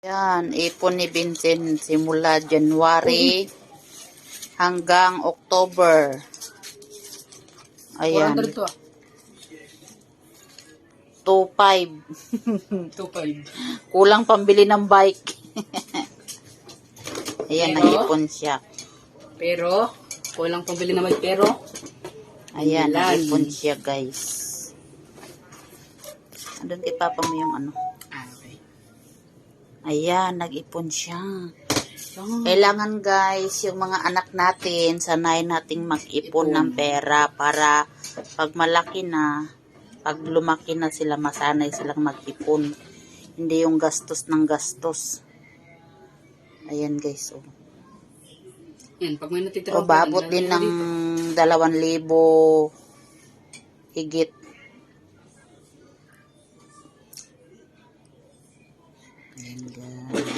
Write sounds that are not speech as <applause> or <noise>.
Yan, ipon ni Vincent simula January hanggang October. Ayan, 400 to ah. 2.5. 2.5. <laughs> Kulang pambili ng bike. <laughs> Ayan, Pero? nag-ipon siya. Pero, kulang pambili naman pero, Ayan, Ilan? nag-ipon siya, guys. Andun kay Papa mo yung ano. Ayan, nag-ipon siya. Kailangan guys, yung mga anak natin, sanay nating mag-ipon Ipon. ng pera para pag malaki na, pag lumaki na sila, masanay silang mag-ipon. Hindi yung gastos ng gastos. Ayan guys, oh. Yan, pag may natitira O, babot din ng dalawan libo higit. Ayan guys.